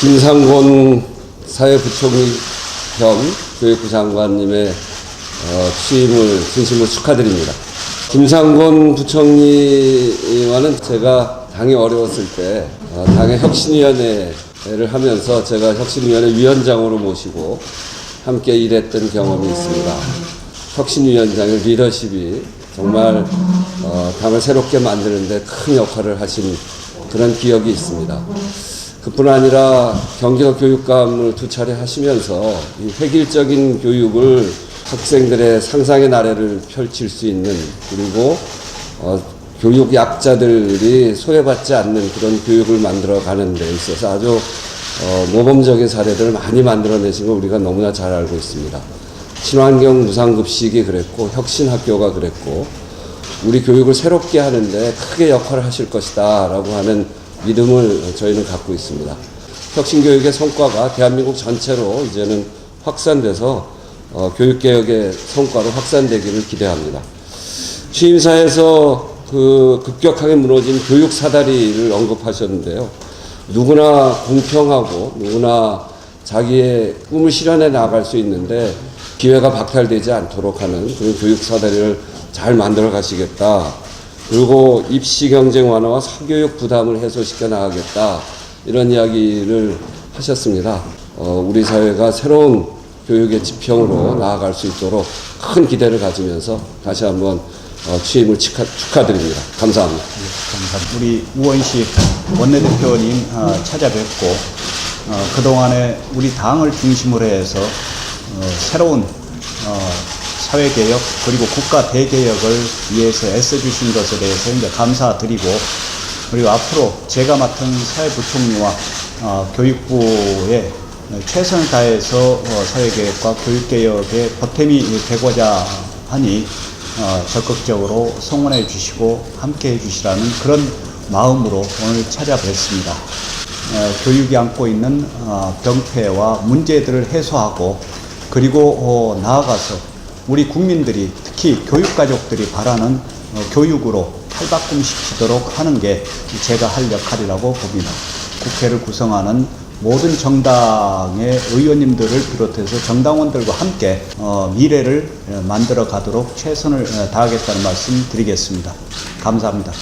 김상곤 사회부총리 겸 교육부 장관님의 어, 취임을 진심으로 축하드립니다. 김상곤 부총리와는 제가 당이 어려웠을 때 어, 당의 혁신위원회를 하면서 제가 혁신위원회 위원장으로 모시고 함께 일했던 경험이 있습니다. 혁신위원장의 리더십이 정말 어, 당을 새롭게 만드는데 큰 역할을 하신 그런 기억이 있습니다. 그뿐 아니라 경기도 교육감을 두 차례 하시면서 이 획일적인 교육을 학생들의 상상의 나래를 펼칠 수 있는 그리고 어, 교육 약자들이 소외받지 않는 그런 교육을 만들어 가는 데 있어서 아주 어, 모범적인 사례들을 많이 만들어내신 걸 우리가 너무나 잘 알고 있습니다. 친환경 무상급식이 그랬고 혁신학교가 그랬고 우리 교육을 새롭게 하는데 크게 역할을 하실 것이다 라고 하는 믿음을 저희는 갖고 있습니다. 혁신교육의 성과가 대한민국 전체로 이제는 확산돼서 어, 교육개혁의 성과로 확산되기를 기대합니다. 취임사에서 그 급격하게 무너진 교육 사다리를 언급하셨는데요. 누구나 공평하고 누구나 자기의 꿈을 실현해 나갈 수 있는데 기회가 박탈되지 않도록 하는 그런 교육 사다리를 잘 만들어 가시겠다. 그리고 입시 경쟁 완화와 사교육 부담을 해소시켜 나가겠다. 이런 이야기를 하셨습니다. 어, 우리 사회가 새로운 교육의 지평으로 나아갈 수 있도록 큰 기대를 가지면서 다시 한번 어, 취임을 축하, 축하드립니다. 감사합니다. 감사합니다. 우리 우원식 원내대표님 어, 찾아뵙고 어, 그동안에 우리 당을 중심으로 해서 어, 새로운 어, 사회개혁 그리고 국가 대개혁을 위해서 애써주신 것에 대해서 이제 감사드리고 그리고 앞으로 제가 맡은 사회부총리와 어, 교육부에 최선을 다해서 어, 사회개혁과 교육개혁에 보탬이 되고자 하니 어, 적극적으로 성원해 주시고 함께 해 주시라는 그런 마음으로 오늘 찾아뵙습니다. 어, 교육이 안고 있는 어, 병폐와 문제들을 해소하고 그리고 어, 나아가서 우리 국민들이 특히 교육 가족들이 바라는 어, 교육으로 탈바꿈시키도록 하는 게 제가 할 역할이라고 봅니다. 국회를 구성하는 모든 정당의 의원님들을 비롯해서 정당원들과 함께 어, 미래를 어, 만들어 가도록 최선을 어, 다하겠다는 말씀 드리겠습니다. 감사합니다.